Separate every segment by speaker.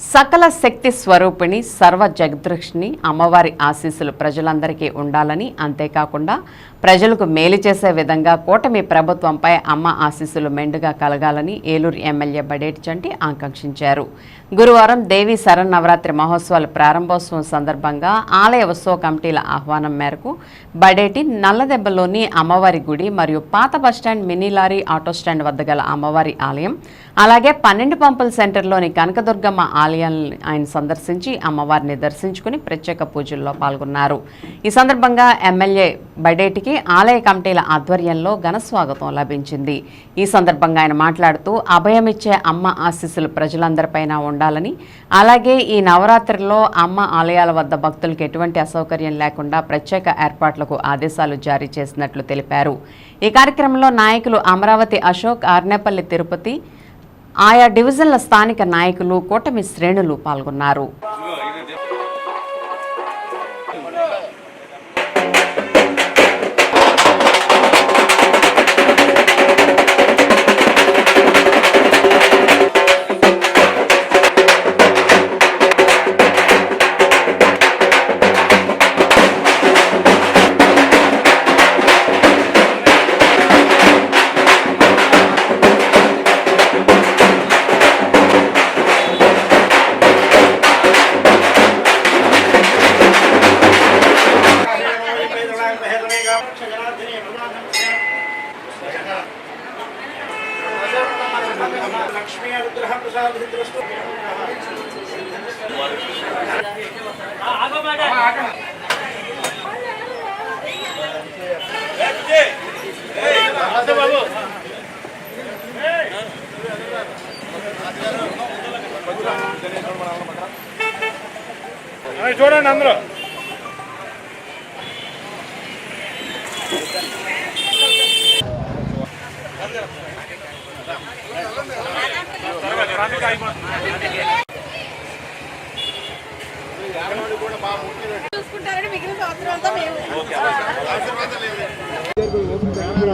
Speaker 1: సకల శక్తి స్వరూపిణి సర్వ జగదృష్ణి అమ్మవారి ఆశీస్సులు ప్రజలందరికీ ఉండాలని అంతేకాకుండా ప్రజలకు మేలు చేసే విధంగా కూటమి ప్రభుత్వంపై అమ్మ ఆశీస్సులు మెండుగా కలగాలని ఏలూరు ఎమ్మెల్యే బడేటి చంటి ఆకాంక్షించారు. గురువారం దేవి శరన్నవరాత్రి మహోత్సవాల ప్రారంభోత్సవం సందర్భంగా ఆలయ ఉత్సవ కమిటీల ఆహ్వానం మేరకు బడేటి నల్లదెబ్బలోని అమ్మవారి గుడి మరియు పాత bus stand mini lorry auto stand వద్ద గల అమ్మవారి ఆలయం అలాగే పన్నెండు పంపుల సెంటర్లోని కనకదుర్గమ్మ ఆలయాన్ని ఆయన సందర్శించి అమ్మవారిని దర్శించుకుని ప్రత్యేక పూజల్లో పాల్గొన్నారు. ఈ సందర్భంగా ఎమ్మెల్యే బడేటికి ఆలయ కమిటీల ఆధ్వర్యంలో ఘన స్వాగతం లభించింది. ఈ సందర్భంగా ఆయన మాట్లాడుతూ అభయమిచ్చే అమ్మ ఆశీస్సులు ప్రజలందరిపైన ఉండాలని అలాగే ఈ నవరాత్రిలో అమ్మ ఆలయాల వద్ద భక్తులకు ఎటువంటి అసౌకర్యం లేకుండా ప్రత్యేక ఏర్పాట్లకు ఆదేశాలు జారీ చేసినట్లు తెలిపారు. ఈ కార్యక్రమంలో నాయకులు అమరావతి అశోక్ ఆర్నేపల్లి తిరుపతి ఆయా డివిజన్ల స్థానిక నాయకులు కూటమి శ్రేణులు పాల్గొన్నారు.
Speaker 2: లక్ష్మీ అనుగ్రహ ప్రసాద చూడండి అందరూ.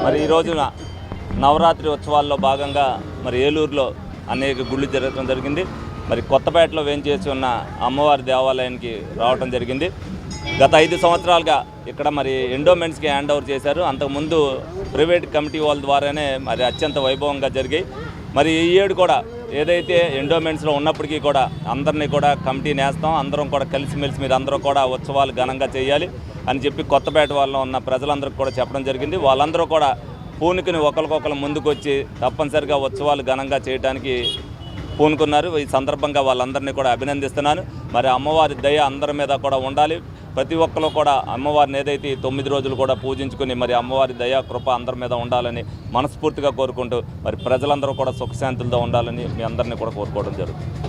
Speaker 3: మరి ఈ రోజున నవరాత్రి ఉత్సవాల్లో భాగంగా మరి ఏలూరులో అనేక గుళ్ళు జరగడం జరిగింది. మరి కొత్తపేటలో వేంచేసి ఉన్న అమ్మవారి దేవాలయానికి రావటం జరిగింది. గత ఐదు సంవత్సరాలుగా ఇక్కడ మరి ఎండోమెంట్స్కి హ్యాండ్ ఓవర్ చేశారు. అంతకుముందు ప్రైవేట్ కమిటీ వాళ్ళ ద్వారానే మరి అత్యంత వైభవంగా జరిగాయి. మరి ఈ ఏడు కూడా ఏదైతే ఎండోమెంట్స్లో ఉన్నప్పటికీ కూడా అందరినీ కూడా కమిటీ నేస్తాం అందరం కూడా కలిసిమెలిసి మీరు అందరూ కూడా ఉత్సవాలు ఘనంగా చేయాలి అని చెప్పి కొత్తపేట వాళ్ళలో ఉన్న ప్రజలందరికీ కూడా చెప్పడం జరిగింది. వాళ్ళందరూ కూడా పూనుకుని ఒకరికొకరు ముందుకొచ్చి తప్పనిసరిగా ఉత్సవాలు ఘనంగా చేయడానికి పూనుకున్నారు. ఈ సందర్భంగా వాళ్ళందరినీ కూడా అభినందిస్తున్నాను. మరి అమ్మవారి దయ అందరి మీద కూడా ఉండాలి. ప్రతి ఒక్కరు కూడా అమ్మవారిని ఏదైతే తొమ్మిది రోజులు కూడా పూజించుకుని మరి అమ్మవారి దయా కృప అందరి మీద ఉండాలని మనస్ఫూర్తిగా కోరుకుంటూ మరి ప్రజలందరూ కూడా సుఖశాంతులతో ఉండాలని మీ అందరినీ కూడా కోరుకోవడం జరుగుతుంది.